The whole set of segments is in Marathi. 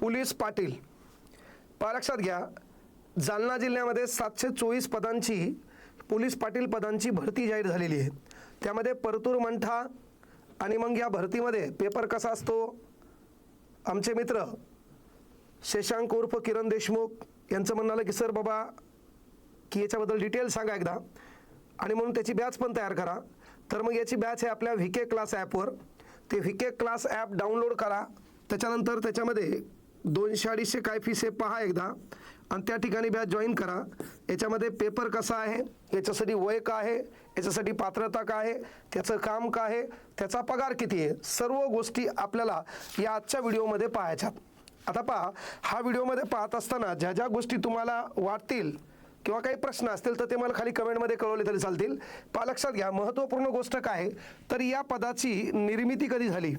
पोलीस पाटील. लक्षात घ्या जालना जिल्ह्यामध्ये सातशे चोवीस पदांची पोलीस पाटील पदांची भरती जाहीर झालेली आहे. त्यामध्ये परतूर मंठा आणि मग या भरतीमध्ये पेपर कसा असतो? आमचे मित्र शशांक उर्फ किरण देशमुख यांचं म्हणणं आलं की सर बाबा की याच्याबद्दल डिटेल सांगा एकदा आणि म्हणून त्याची बॅच पण तयार करा. तर मग याची बॅच आहे आपल्या व्ही के क्लास ॲपवर. ते V K class app download करा. त्याच्यानंतर त्याच्यामध्ये दोनशे अडीचशे काय फीस आहे पहा एकदा. आणि त्या ठिकाणी बॅच जॉईन करा. याच्यामध्ये पेपर कसा आहे? याच्यासाठी वय का आहे? याच्यासाठी पात्रता काय आहे? त्याचं काम काय आहे? त्याचा पगार किती आहे? सर्व गोष्टी आपल्याला या आजच्या व्हिडिओमध्ये पाहायच्यात. आता पहा हा व्हिडिओमध्ये पाहत असताना ज्या ज्या गोष्टी तुम्हाला वाटतील किंवा काही प्रश्न असतील तर ते मला खाली कमेंटमध्ये कळवले तरी चालतील. पहा लक्षात घ्या महत्त्वपूर्ण गोष्ट काय आहे? तर या पदाची निर्मिती कधी झाली?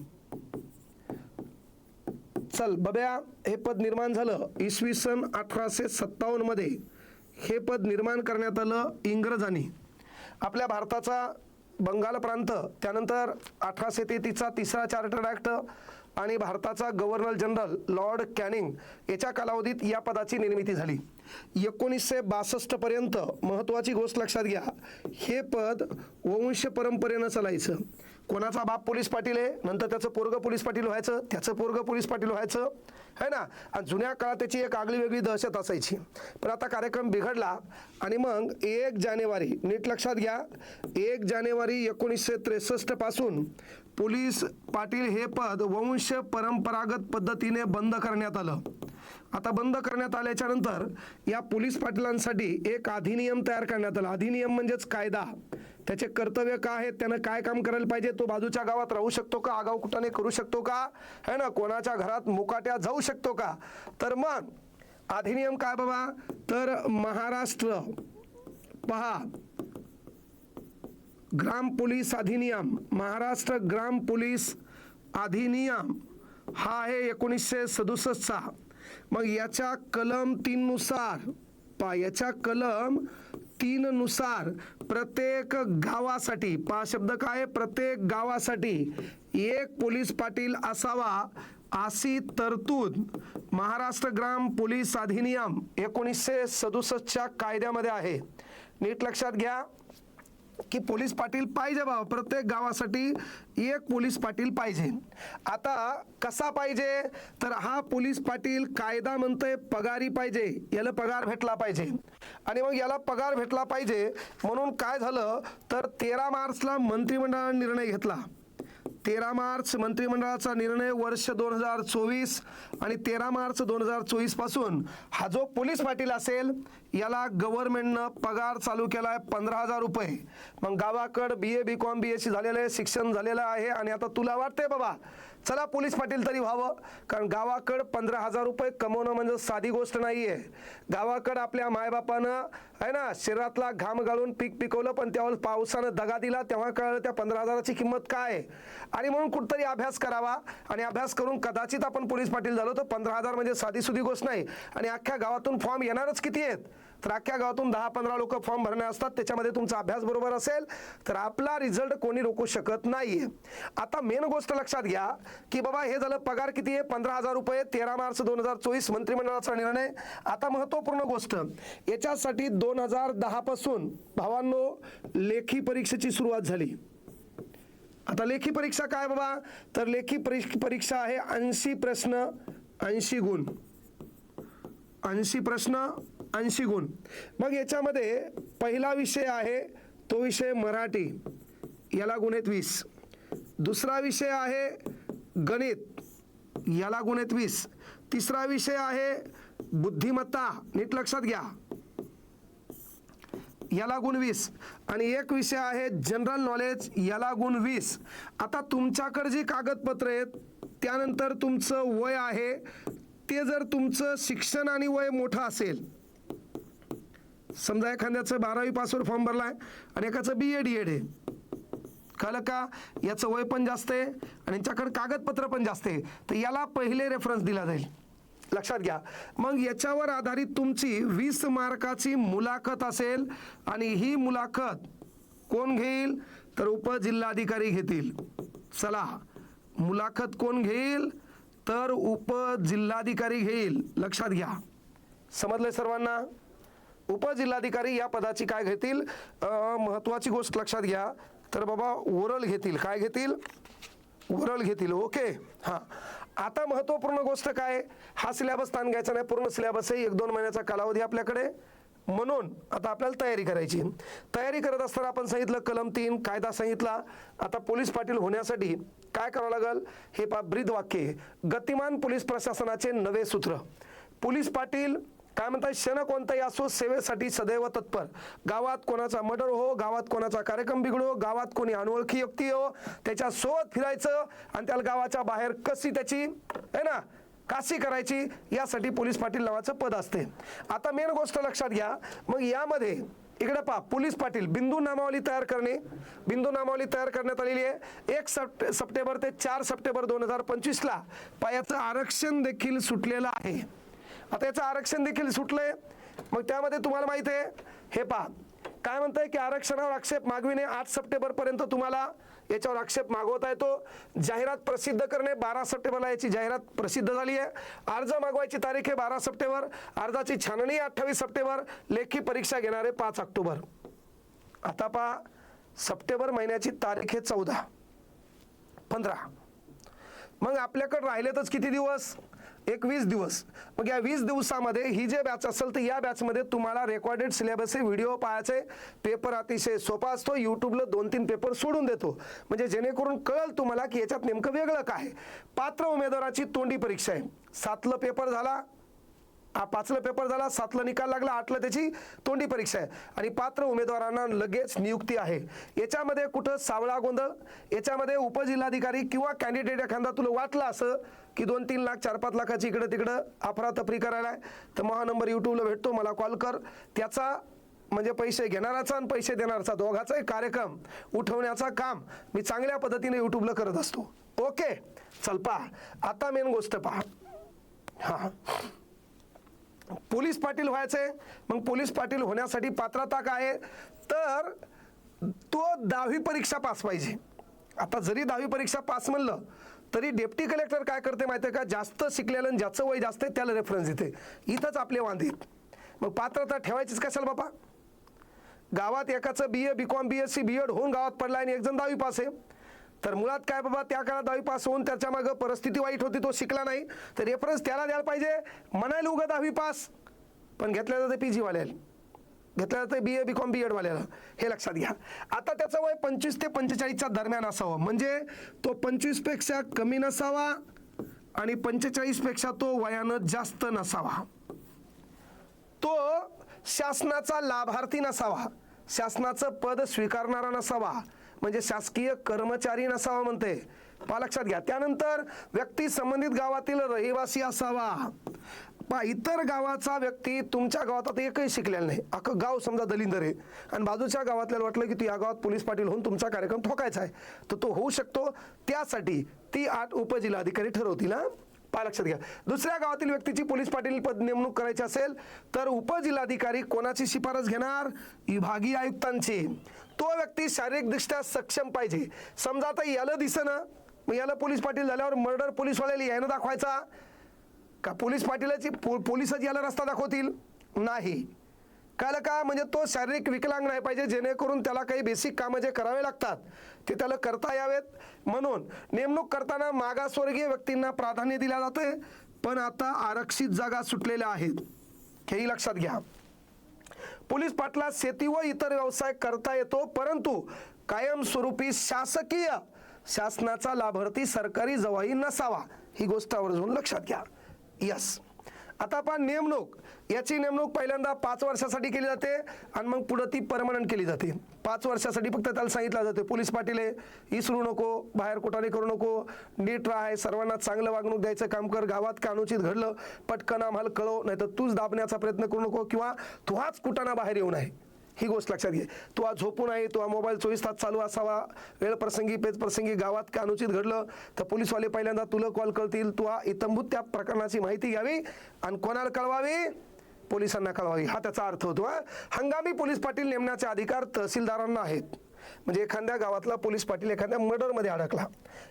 चल बब्या हे पद निर्माण झालं इसवी सन अठराशे सत्तावन्नमध्ये हे पद निर्माण करण्यात आलं इंग्रजांनी. आपल्या भारताचा बंगाल प्रांत त्यानंतर अठराशे तेहतीसचा तिसरा चार्टर्ड ॲक्ट आणि भारताचा गव्हर्नर जनरल लॉर्ड कॅनिंग याच्या कालावधीत या पदाची निर्मिती झाली. एकोणीसशे बासष्टपर्यंत महत्त्वाची गोष्ट लक्षात घ्या हे पद वंश परंपरेनं चालायचं. कोणाचा बाप पोलीस पाटील आहे? नंतर त्याचं पोरग पोलीस पाटील व्हायचं त्याचं पोरग पोलीस पाटील व्हायचं है ना? आणि जुन्या काळात त्याची एक आगळी वेगळी दहशत असायची. पण आता कार्यक्रम बिघडला आणि मग एक जानेवारी नीट लक्षात घ्या एक जानेवारी एकोणीसशे त्रेसष्टपासून पोलीस पाटील हे पद वंश परंपरागत पद्धतीने बंद करण्यात आलं. आता बंद करण्यात आल्याच्यानंतर या पोलीस पाटलांसाठी एक अधिनियम तयार करण्यात आला. अधिनियम म्हणजेच कायदा. त्याचे कर्तव्य काय आहेत? त्यानं काय काम करायला पाहिजे? तो बाजूच्या गावात राहू शकतो का? आगाव कुठाने करू शकतो का? है ना? कोणाच्या घरात मुकाट्या जाऊ शकतो का? तर मग अधिनियम काय बाबा? तर महाराष्ट्र पहा. ग्राम पोलीस अधिनियम. महाराष्ट्र ग्राम पोलीस अधिनियम. हा आहे एकोणीसशे सदुसष्टचा. मग याच्या कलम तीननुसार पा याच्या कलम तीननुसार प्रत्येक गावासाठी पा शब्द काय प्रत्येक गावासाठी एक पोलीस पाटील असावा अशी तरतूद महाराष्ट्र ग्राम पोलीस अधिनियम एकोणीसशे सदुसष्टच्या कायद्यामध्ये आहे. नीट लक्षात घ्या. की पोलीस पाटील पाहिजे बाबा प्रत्येक गावासाठी एक पोलीस पाटील पाहिजे. आता कसा पाहिजे? तर हा पोलीस पाटील कायदा म्हणतोय पगारी पाहिजे याला पगार भेटला पाहिजे. आणि मग याला पगार भेटला पाहिजे म्हणून काय झालं? तर तेरा मार्चला मंत्रिमंडळाने निर्णय घेतला. तेरा मार्च मंत्रिमंडळाचा निर्णय वर्ष दोन हजार चोवीस आणि तेरा मार्च दोन हजार चोवीसपासून हा जो पोलीस पाटील असेल याला गव्हर्नमेंटनं पगार चालू केला आहे पंधरा हजार रुपये. मग गावाकडं बी A B com B SC झालेलं आहे शिक्षण झालेलं आहे आणि आता तुला वाटतंय बाबा चला पोलीस पाटील तरी व्हावं. कारण गावाकडं पंधरा हजार रुपये कमवणं म्हणजे साधी गोष्ट नाही आहे गावाकडं आपल्या मायबापानं आहे ना शरीरातला घाम गाळून पीक पिकवलं पण त्यावर पावसानं दगा दिला तेव्हा कळलं त्या पंधरा हजाराची किंमत काय आहे. आणि म्हणून कुठतरी अभ्यास करावा. आणि अभ्यास करून कदाचित आपण पोलीस पाटील झालो तर पंधरा हजार म्हणजे साधी सुधी गोष्ट नाही. आणि अख्ख्या गावातून फॉर्म येणारच किती आहेत? तर अख्ख्या गावातून दहा पंधरा लोक फॉर्म भरणे असतात. त्याच्यामध्ये तुमचा अभ्यास बरोबर असेल तर आपला रिझल्ट कोणी रोखू शकत नाही आता मेन गोष्ट लक्षात घ्या की बाबा हे झालं पगार किती आहे? पंधरा हजार रुपये तेरा मार्च दोन हजार चोवीस मंत्रिमंडळाचा निर्णय. आता महत्त्वपूर्ण गोष्ट याच्यासाठी दोन हजार दहा पासून भावांनो लेखी परीक्षेची सुरुवात झाली. आता लेखी परीक्षा काय बाबा? तर लेखी परीक्ष- परीक्षा आहे ऐंशी प्रश्न ऐंशी गुण. ऐंशी प्रश्न ऐंशी गुण. मग याच्यामध्ये पहिला विषय आहे तो विषय मराठी. याला गुण आहेत वीस. दुसरा विषय आहे गणित. याला गुण आहेत वीस. तिसरा विषय आहे बुद्धिमत्ता. नीट लक्षात घ्या. याला गुण वीस. आणि एक विषय आहे जनरल नॉलेज. याला गुण वीस. आता तुमच्याकडे जी कागदपत्र आहेत त्यानंतर तुमचं वय आहे ते जर तुमचं शिक्षण आणि वय मोठं असेल समजा एखाद्याचं बारावी पासवर फॉर्म भरला आहे आणि एकाचं बी ए डी एड आहे कळलं का? याचं वय पण जास्त आहे आणि यांच्याकडे कागदपत्र पण जास्त आहे. तर याला पहिले रेफरन्स दिला जाईल. लक्षात घ्या. मग याच्यावर आधारित तुमची वीस मार्काची मुलाखत असेल आणि ही मुलाखत कोण घेईल? तर उपजिल्हाधिकारी घेतील. चला. मुलाखत कोण घेईल? तर उपजिल्हाधिकारी घेईल. लक्षात घ्या. समजलंय सर्वांना? उपजिल्हाधिकारी या पदाची काय घेतील? महत्वाची गोष्ट लक्षात घ्या. तर बाबा ओरल घेतील. काय घेतील? ओरल घेतील. ओके. हां. आता महत्त्वपूर्ण गोष्ट काय? हा सिलेबस ताण घ्यायचा नाही. पूर्ण सिलेबस आहे एक दोन महिन्याचा कालावधी आपल्याकडे. म्हणून आता आपल्याला तयारी करायची. तयारी करत असताना आपण सांगितलं कलम तीन कायदा सांगितला. आता पोलीस पाटील होण्यासाठी काय करावं लागेल? हे पा ब्रीद वाक्य गतिमान पोलीस प्रशासनाचे नवे सूत्र. पोलीस पाटील काय म्हणतात क्षण कोणताही असो सेवेसाठी सदैव तत्पर? गावात कोणाचा मर्डर हो गावात कोणाचा कार्यक्रम बिघडो गावात कोणी अनोळखी व्यक्ती हो त्याच्या सोबत फिरायचं आणि त्याला गावाच्या बाहेर कशी त्याची आहे ना काशी करायची यासाठी पोलीस पाटील नावाचं पद असते. आता मेन गोष्ट लक्षात घ्या मग यामध्ये इकडे पहा पोलीस पाटील बिंदू नामावली तयार करणे. बिंदू नामावली तयार करण्यात आलेली आहे. एक सप्ट सप्टेंबर ते चार सप्टेंबर दोन हजार पंचवीसला पायाचं आरक्षण देखील सुटलेलं आहे. आता याचं आरक्षण देखील सुटलंय. मग त्यामध्ये तुम्हाला माहिती आहे हे पहा. काय म्हणतंय की आरक्षणावर आक्षेप मागविणे आठ सप्टेंबरपर्यंत तुम्हाला याच्यावर आक्षेप मागवता येतो. जाहिरात प्रसिद्ध करणे बारा सप्टेंबरला याची जाहिरात प्रसिद्ध झाली आहे. अर्ज मागवायची तारीख आहे बारा सप्टेंबर. अर्जाची छाननी अठ्ठावीस सप्टेंबर. लेखी परीक्षा घेणारे पाच ऑक्टोबर. आता पहा सप्टेंबर महिन्याची तारीख आहे चौदा. पंधरा. मग आपल्याकडे राहिलेतच किती दिवस? एक वीस दिवस. मग या वीस दिवसामध्ये ही जे बॅच असेल तर या बॅचमध्ये तुम्हाला रेकॉर्डेड सिलेबस व्हिडिओ पाहायचे. पेपर अतिशय सोपा असतो. यूट्यूबला दोन तीन पेपर सोडून देतो. म्हणजे जेणेकरून कळेल तुम्हाला की याच्यात नेमकं वेगळं काय पात्र उमेदवाराची तोंडी परीक्षा आहे. सातलं पेपर झाला. पाचला पेपर झाला सातला निकाल लागला आठला त्याची तोंडी परीक्षा आहे. आणि पात्र उमेदवारांना लगेच नियुक्ती आहे. याच्यामध्ये कुठं सावळा गोंधळ याच्यामध्ये उपजिल्हाधिकारी किंवा कॅन्डिडेट एखादा तुला वाटलं असं की दोन तीन लाख चार पाच लाखाची इकडं तिकडं अफरातफरी करायला आहे तर महानंबर नंबर यूट्यूबला भेटतो मला कॉल कर. त्याचा म्हणजे पैसे घेणाराचा आणि पैसे देणाराचा दोघाचाही कार्यक्रम उठवण्याचा काम मी चांगल्या पद्धतीने यूट्यूबला करत असतो. ओके चल पहा. आता मेन गोष्ट पहा. हां. पोलीस पाटील व्हायचंय मग पोलीस पाटील होण्यासाठी पात्रता काय आहे? तर तो दहावी परीक्षा पास पाहिजे. आता जरी दहावी परीक्षा पास म्हणलं तरी डेप्टी कलेक्टर काय करते माहिती आहे का? जास्त शिकलेलं आणि ज्याचं वय जास्त आहे त्याला रेफरन्स देते. इथंच आपले वांदे मग पात्रता ठेवायचीच कशाला बापा? गावात एकाचं B A B com B S C B ed होऊन गावात पडला आणि एक जण दहावी पास आहे. तर मुळात काय बाबा त्या काळात दहावी पास होऊन त्याच्या मागं परिस्थिती वाईट होती तो शिकला नाही. तर रेफरन्स त्याला द्यायला पाहिजे. म्हणायला उगा दहावी पास पण घेतल्या जाते पी जीवाल्याला घेतल्या जाते बी ए बी कॉम बी एडवाल्याला हे लक्षात घ्या. आता त्याचं वय पंचवीस ते पंचेचाळीसच्या दरम्यान असावं. म्हणजे तो पंचवीसपेक्षा कमी नसावा आणि पंचेचाळीसपेक्षा तो वयानं जास्त नसावा. तो शासनाचा लाभार्थी नसावा. शासनाचं पद स्वीकारणारा नसावा. म्हणजे शासकीय कर्मचारी नसावा म्हणते. पहा लक्षात घ्या. त्यानंतर व्यक्ती संबंधित गावातील रहिवासी असावा. पहा इतर गावाचा व्यक्ती तुमच्या गावात आता एकही शिकलेला नाही. अख्खं गाव समजा दलिंदर आहे. आणि बाजूच्या गावातल्याला वाटलं की तू या गावात पोलीस पाटील होऊन तुमचा कार्यक्रम ठोकायचा आहे. तर तो होऊ शकतो. त्यासाठी ती आठ उपजिल्हाधिकारी ठरवतील हा. पहा लक्षात घ्या. दुसऱ्या गावातील व्यक्तीची पोलीस पाटील पद नेमणूक करायची असेल तर उपजिल्हाधिकारी कोणाची शिफारस घेणार? विभागीय आयुक्तांची. तो व्यक्ती शारीरिकदृष्ट्या सक्षम पाहिजे. समजा आता याला दिसणं मग याला पोलीस पाटील झाल्यावर मर्डर पोलीसवाल्याला यानं दाखवायचा? का पोलीस पाटीलाची पो पोलिसच याला रस्ता दाखवतील? नाही. कळलं का? म्हणजे तो शारीरिक विकलांग नाही पाहिजे जेणेकरून त्याला काही बेसिक कामं जे करावे लागतात ते त्याला करता यावेत. म्हणून नेमणूक करताना मागासवर्गीय व्यक्तींना प्राधान्य दिलं जाते पण आता आरक्षित जागा सुटलेल्या आहेत. हेही लक्षात घ्या. पोलीस पाटला शेती व इतर व्यवसाय करता येतो परंतु कायमस्वरूपी शासकीय शासनाचा लाभार्थी सरकारी जवाई नसावा. ही गोष्ट आवर्जून लक्षात घ्या. यस. आता आपण नेमणूक. याची नेमणूक पहिल्यांदा पाच वर्षासाठी केली जाते आणि मग पुढं ती परमनंट केली जाते. पाच वर्षासाठी फक्त त्याला सांगितलं जाते पोलीस पाटील आहे इसरू नको बाहेर कुठाने करू नको नीट राहाय सर्वांना चांगलं वागणूक द्यायचं काम कर गावात का अनुचित घडलं पटकन आम्हाला कळव नाही तर तूच दाबण्याचा प्रयत्न करू नको किंवा तू हाच कुटाना बाहेर येऊ नये. ही गोष्ट लक्षात घे. तू आज झोपून आहे तू मोबाईल चोवीस तास चालू असावा. वेळ प्रसंगी पेच प्रसंगी गावात काय अनुचित घडलं? तर पोलीसवाले पहिल्यांदा तुला कॉल करतील. तू इतंभूत त्या प्रकरणाची माहिती घ्यावी आणि कोणाला कळवावी? पोलिसांना कळवावी. हा त्याचा अर्थ होतो हंगामी पोलीस पाटील नेमण्याचे अधिकार तहसीलदारांना आहेत. म्हणजे एखाद्या गावातला पोलीस पाटील एखाद्या मर्डरमध्ये अडकला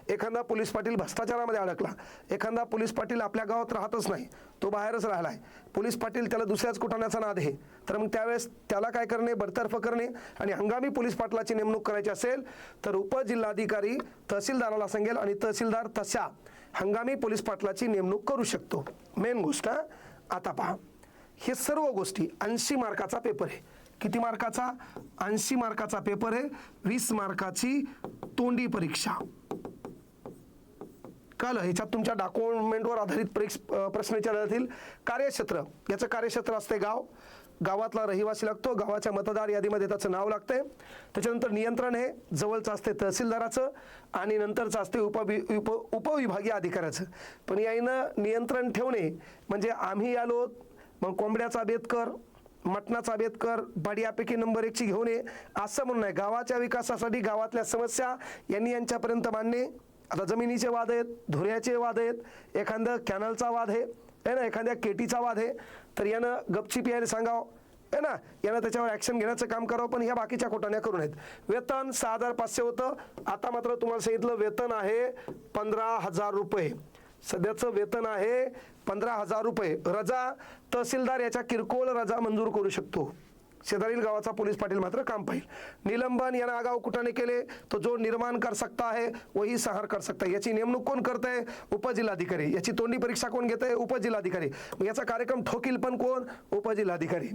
एखादा पोलीस पाटील भ्रष्टाचारामध्ये अडकला एखादा पोलीस पाटील आपल्या गावात राहतच नाही तो बाहेरच राहिला आहे पोलीस पाटील त्याला दुसऱ्याच कुटाण्याचा नाद आहे. तर मग त्यावेळेस त्याला काय करणे? बडतर्फ करणे आणि हंगामी पोलीस पाटलाची नेमणूक करायची असेल तर उपजिल्हाधिकारी तहसीलदाराला सांगेल आणि तहसीलदार तशा हंगामी पोलीस पाटलाची नेमणूक करू शकतो. मेन गोष्ट आता पहा. हे सर्व गोष्टी ऐंशी मार्काचा पेपर आहे. किती मार्काचा? ऐंशी मार्काचा पेपर आहे. वीस मार्काची तोंडी परीक्षा. कळलं? ह्याच्यात तुमच्या डॉक्युमेंटवर आधारित परीक्ष प्रश्न विचारले जातील कार्यक्षेत्र. याचं कार्यक्षेत्र असते गाव. गावातला रहिवासी लागतो. गावाच्या मतदार यादीमध्ये त्याचं नाव लागतंय. त्याच्यानंतर नियंत्रण हे जवळचं असते तहसीलदाराचं आणि नंतरचं असते उपवि उप उपविभागीय अधिकाऱ्याचं. पण याईनं नियंत्रण ठेवणे म्हणजे आम्ही आलो मग कोंबड्याचा बेत कर. मटणाचा आंबेडकर बढियापैकी नंबर एकची घेऊन ये. असं म्हणणं आहे. गावाच्या विकासासाठी गावातल्या समस्या यांनी यांच्यापर्यंत मांडणे. आता जमिनीचे वाद आहेत धुऱ्याचे वाद आहेत एखादं कॅनलचा वाद आहे है ना? एखाद्या केटीचा वाद आहे. तर यानं गपचिप यायला सांगावं है ना? यानं त्याच्यावर ॲक्शन घेण्याचं काम करावं पण ह्या बाकीच्या कोटाण्या करू नयेत वेतन सहा हजार पाचशे होतं. आता मात्र तुम्हाला सांगितलं वेतन आहे पंधरा हजार रुपये. सध्याचं वेतन आहे पंधरा हजार रुपये. रजा तहसीलदार याच्या किरकोळ रजा मंजूर करू शकतो. शेजारील गावाचा पोलीस पाटील मात्र काम पाहिल. निलंबन या आगाव कुठाने केले तो जो निर्माण कर सकता है वही सहार कर सकता है याची नेमणूक कोण करत आहे उपजिल्हाधिकारी. याची तोंडी परीक्षा कोण घेत आहे उपजिल्हाधिकारी. मग याचा कार्यक्रम ठोकील पण कोण? उपजिल्हाधिकारी.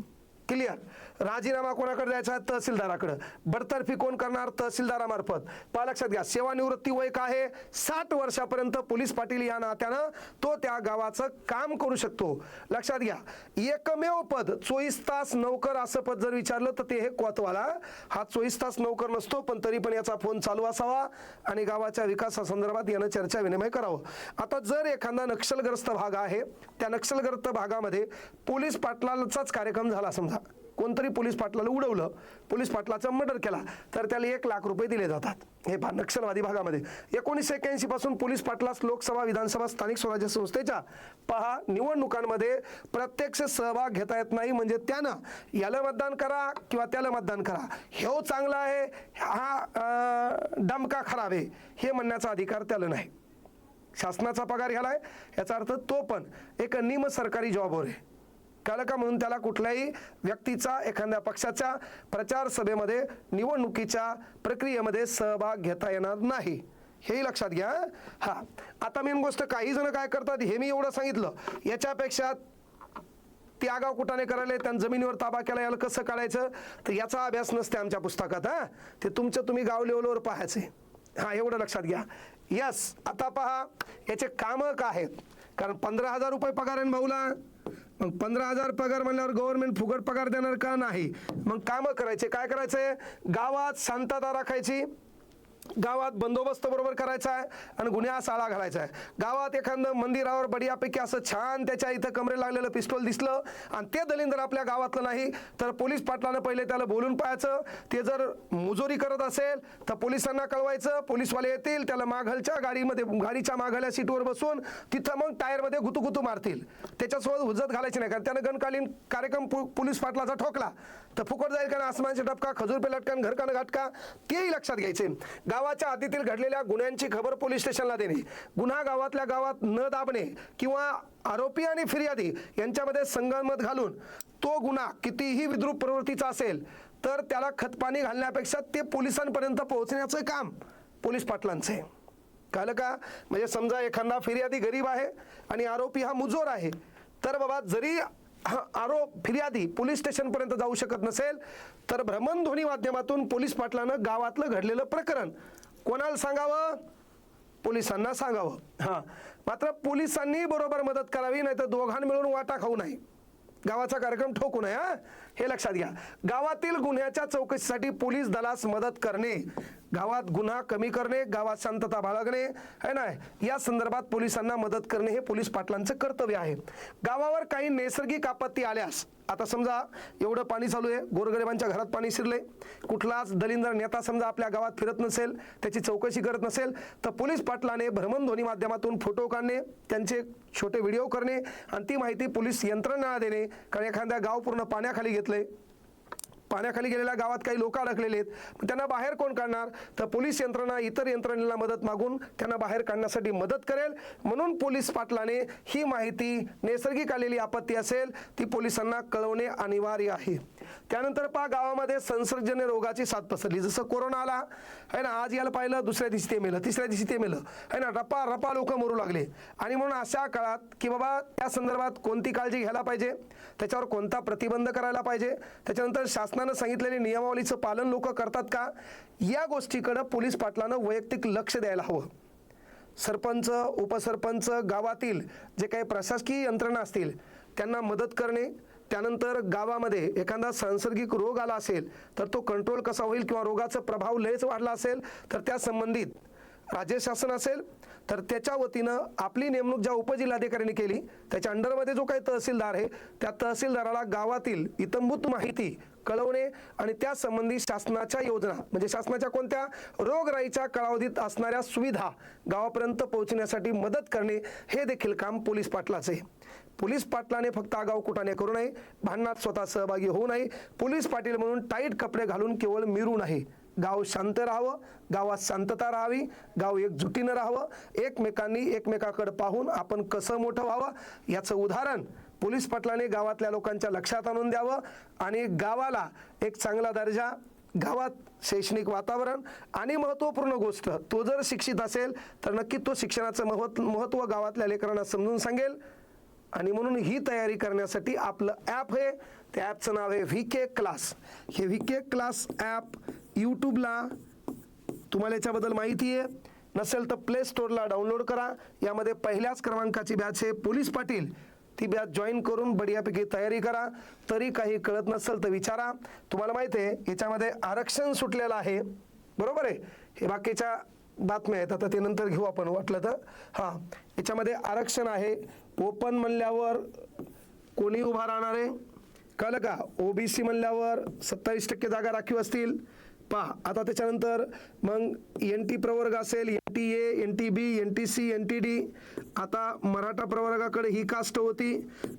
क्लिअर. राजीनामा कोणाकडे द्यायचा? तहसीलदाराकडं. बडतर्फी कोण करणार? तहसीलदारामार्फत. पहा लक्षात घ्या सेवानिवृत्ती वय काय आहे. साठ वर्षापर्यंत पोलीस पाटील या नात्यानं तो त्या गावाचं काम करू शकतो. लक्षात घ्या एकमेव पद चोवीस तास नौकर असं पद जर विचारलं तर ते हे कोतवाला. हा चोवीस तास नौकर नसतो पण तरी पण याचा फोन चालू असावा आणि गावाच्या विकासासंदर्भात यानं चर्चा विनिमय करावं. आता जर एखादा नक्षलग्रस्त भाग आहे त्या नक्षलग्रस्त भागामध्ये पोलीस पाटलाचाच कार्यक्रम झाला समजा. कोणतरी पोलीस पाटलाला उडवलं. पोलीस पाटलाचा मर्डर केला. तर त्याला एक लाख रुपये दिले जातात. हे पहा नक्षलवादी भागामध्ये. एकोणीसशे एक्क्याऐंशी पासून पोलीस पाटलास लोकसभा विधानसभा स्थानिक स्वराज्य संस्थेच्या पहा निवडणुकांमध्ये प्रत्यक्ष सहभाग घेता येत नाही. म्हणजे त्यानं याला मतदान करा किंवा त्याला मतदान करा. हे हो चांगला आहे. हा डमका खराब आहे. हे म्हणण्याचा अधिकार त्याला नाही. शासनाचा पगार ह्याला आहे. याचा अर्थ तो पण एक निम सरकारी जॉबवर आहे. कळलं का म्हणून त्याला कुठल्याही व्यक्तीचा एखाद्या पक्षाच्या प्रचार सभेमध्ये निवडणुकीच्या प्रक्रियेमध्ये सहभाग घेता येणार नाही. हेही लक्षात घ्या हा. आता मेन गोष्ट काही जण काय करतात हे मी एवढं सांगितलं. याच्यापेक्षा ती आगाव कुठाने करायला त्यांनी जमिनीवर ताबा केला याला कसं काढायचं? तर याचा अभ्यास नसते आमच्या पुस्तकात हा. ते तुमचं तुम्ही गाव लेवलवर पाहायचे. हा एवढं लक्षात घ्या. यस आता पहा याचे कामं काय आहेत? कारण पंधरा हजार रुपये पगार आहे भाऊला. मग पंधरा हजार पगार म्हणल्यावर गव्हर्नमेंट फुकट पगार देणार का नाही? मग कामं करायचे. काय करायचंय गावात शांतता राखायची. गावात बंदोबस्त बरोबर करायचा आहे आणि गुन्ह्यास आळा घालायचा आहे. गावात एखादं मंदिरावर बढियापैकी असं छान त्याच्या इथं कमरे लागलेलं पिस्तोल दिसलं आणि ते दलिंदर आपल्या गावातलं नाही तर पोलीस पाटलानं पहिले त्याला बोलून पाहायचं. ते जर मुजोरी करत असेल तर पोलिसांना कळवायचं. पोलीसवाले येतील त्याला माघलच्या गाडीमध्ये गाडीच्या माघाल्या सीटवर बसून तिथं मग टायरमध्ये गुतुगुतू मारतील. त्याच्यासोबत हुजत घालायची नाही कारण त्यानं गणकालीन कार्यक्रम पोलीस पाटलाचा ठोकला. तर फुकट जाईल का आसमानचे टपका खजूर पे लटकन घरकानं घाटका तेही लक्षात घ्यायचे. गावाच्या आधीतील घडलेल्या गुन्ह्यांची खबर पोलीस स्टेशनला देणे. गुन्हा गावातल्या गावात न दाबणे किंवा आरोपी आणि फिर्यादी यांच्यामध्ये संगनमत घालून तो गुन्हा कितीही विद्रूप प्रवृत्तीचा असेल तर त्याला खतपाणी घालण्यापेक्षा ते पोलिसांपर्यंत पोहोचण्याचं काम पोलीस पाटलांचं आहे. कळलं का? म्हणजे समजा एखादा फिर्यादी गरीब आहे आणि आरोपी हा मुजोर आहे तर बाबा जरी हा आरोप फिर्यादी पोलीस स्टेशनपर्यंत जाऊ शकत नसेल तर भ्रमणध्वनी माध्यमातून पोलीस पाटलानं गावातलं घडलेलं प्रकरण कोणाला सांगावं? पोलिसांना सांगावं. हां. मात्र पोलिसांनी बरोबर मदत करावी नाही तर दोघां मिळून वाटा खाऊ नये. गावाचा कार्यक्रम ठोकू नये हा. हे लक्षात घ्या. गावातील गुन्ह्याच्या चौकशीसाठी पोलीस दलास मदत करणे गावात गुन्हा कमी करणे गावात शांतता बाळगणे है ना? या संदर्भात पोलिसांना मदत करणे हे पोलीस पाटलांचं कर्तव्य आहे. गावावर काही नैसर्गिक आपत्ती आल्यास आता समजा एवढं पाणी चालू आहे गोरगरिबांच्या घरात पाणी शिरले कुठलाच दलिंदर नेता समजा आपल्या गावात फिरत नसेल त्याची चौकशी करत नसेल तर पोलीस पाटलाने भ्रमणध्वनी माध्यमातून फोटो काढणे त्यांचे छोटे व्हिडिओ करणे आणि ती माहिती पोलीस यंत्रणा देणे. कारण एखाद्या गाव पूर्ण पाण्याखाली घेत घेतलंय पाण्याखाली गेलेल्या गावात काही लोक अडकलेले आहेत. त्यांना बाहेर कोण काढणार? तर पोलीस यंत्रणा इतर यंत्रणेला मदत मागून त्यांना बाहेर काढण्यासाठी मदत करेल. म्हणून पोलीस पाटलाने ही माहिती नैसर्गिक आलेली आपत्ती असेल ती पोलिसांना कळवणे अनिवार्य आहे. त्यानंतर पहा गावामध्ये संसर्गजन्य रोगाची साथ पसरली. जसं कोरोना आला आहे ना आज याला पाहिलं दुसऱ्या दिवशी ते मेलं तिसऱ्या दिवशी ते मेलं. आहे ना रपा रपा लोक मरू लागले. आणि म्हणून अशा काळात की बाबा त्या संदर्भात कोणती काळजी घ्यायला पाहिजे? त्याच्यावर कोणता प्रतिबंध करायला पाहिजे? त्याच्यानंतर शासनानं सांगितलेली नियमावलीचं पालन लोक करतात का? या गोष्टीकडं पोलीस पाटलानं वैयक्तिक लक्ष द्यायला हवं. सरपंच उपसरपंच गावातील जे काही प्रशासकीय यंत्रणा असतील त्यांना मदत करणे त्यानंतर गावामध्ये एखादा सांसर्गिक रोग आला असेल तर तो कंट्रोल कसा होईल किंवा रोगाचा प्रभाव लयच वाढला असेल तर त्या संबंधित राज्य शासन असेल तर त्याच्या वतीनं आपली नेमणूक ज्या उपजिल्हाधिकाऱ्यांनी केली त्याच्या अंडरमध्ये जो काही तहसीलदार आहे त्या तहसीलदाराला गावातील इतंभूत माहिती कळवणे आणि त्यासंबंधी शासनाच्या योजना म्हणजे शासनाच्या कोणत्या रोगराईच्या कालावधीत असणाऱ्या सुविधा गावापर्यंत पोहोचण्यासाठी मदत करणे हे देखील काम पोलीस पाटलाचे आहे. पोलीस पाटलाने फक्त आगाव कुटाने करू नये भांडणात स्वतः सहभागी होऊ नये. पोलीस पाटील म्हणून टाईट कपडे घालून केवळ मिरू नये. गाव शांत राहावं गावात शांतता राहावी गाव एकजुटीनं राहावं. एकमेकांनी एकमेकाकडे पाहून आपण कसं मोठं व्हावं याचं उदाहरण पोलीस पाटलाने गावातल्या लोकांच्या लक्षात आणून द्यावं आणि गावाला एक चांगला दर्जा गावात शैक्षणिक वातावरण आणि महत्त्वपूर्ण गोष्ट तो जर शिक्षित असेल तर नक्की तो शिक्षणाचं महत्त्व महत्त्व गावातल्या लेकरांना समजून सांगेल. आणि म्हणून ही तयारी करण्यासाठी आपलं ॲप आहे. त्या ॲपचं नाव आहे व्ही के क्लास. हे व्ही के क्लास ॲप यूट्यूबला तुम्हाला याच्याबद्दल माहिती आहे. नसेल तर प्ले स्टोअरला डाउनलोड करा. यामध्ये पहिल्याच क्रमांकाची बॅच आहे. पोलीस पाटील ती बॅच जॉईन करून बढियापैकी तयारी करा. तरी काही कळत नसेल तर विचारा. तुम्हाला माहिती आहे याच्यामध्ये आरक्षण सुटलेलं आहे. बरोबर आहे? हे बाकीच्या बातम्या आहेत. आता ते नंतर घेऊ आपण वाटलं तर. हां याच्यामध्ये आरक्षण आहे. ओपन म्हणल्यावर कोणी उभा राहणार आहे? कळलं का? ओबीसी म्हणल्यावर सत्तावीस टक्के जागा राखीव असतील. पहा आता त्याच्यानंतर मग एन टी प्रवर्ग असेल N T A N T B N T C N T D आता मराठा प्रवर्गाकडे ही कास्ट होती.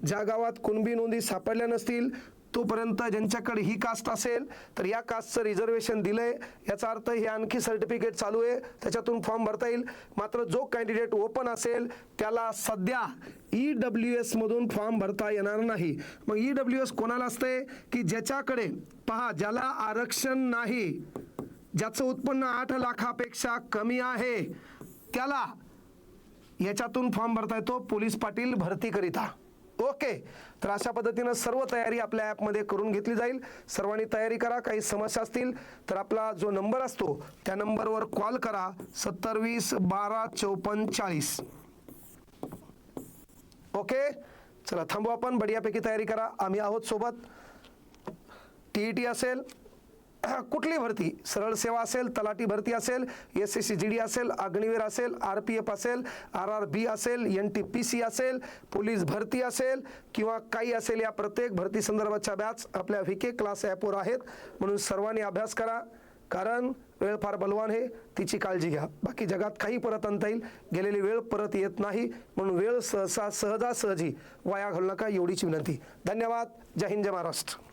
ज्या गावात कुणबी नोंदी सापडल्या नसतील तोपर्यंत ज्यांच्याकडे ही कास्ट असेल तर या कास्टचं रिझर्वेशन दिलंय. याचा अर्थ हे आणखी सर्टिफिकेट चालू आहे. त्याच्यातून फॉर्म भरता येईल. मात्र जो कॅन्डिडेट ओपन असेल त्याला सध्या ई डब्ल्यू एस मधून फॉर्म भरता येणार नाही. मग ई डब्ल्यू एस कोणाला असते की ज्याच्याकडे पहा ज्याला आरक्षण नाही ज्याचं उत्पन्न आठ लाखापेक्षा कमी आहे त्याला याच्यातून फॉर्म भरता येतो. पोलीस पाटील भरती करिता. ओके. तर अशा पद्धतीनं सर्व तयारी आपल्या ॲपमध्ये करून घेतली जाईल. सर्वांनी तयारी करा काही समस्या असतील तर आपला जो नंबर असतो त्या नंबरवर कॉल करा. सत्तर वीस बारा चौपन्न चाळीस. ओके? चला थांबू आपण. बढियापैकी तयारी करा. आम्ही आहोत सोबत. टी ई टी असेल कुठली भरती? सरळ सेवा असेल तलाठी भरती असेल S S C G D असेल अग्निवीर असेल आर पी एफ असेल आर आर बी असेल एन टी पी सी असेल पोलीस भरती असेल किंवा काही असेल या प्रत्येक भरती संदर्भाच्या बॅच आपल्या व्ही के क्लास ॲपवर आहेत. म्हणून सर्वांनी अभ्यास करा कारण वेळ फार बलवान आहे. तिची काळजी घ्या. बाकी जगात काही परत आणता येईल. गेलेली वेळ परत येत नाही. म्हणून वेळ सहसा सहजासहजी वाया घालू नका एवढीची विनंती. धन्यवाद. जय हिंद जय महाराष्ट्र.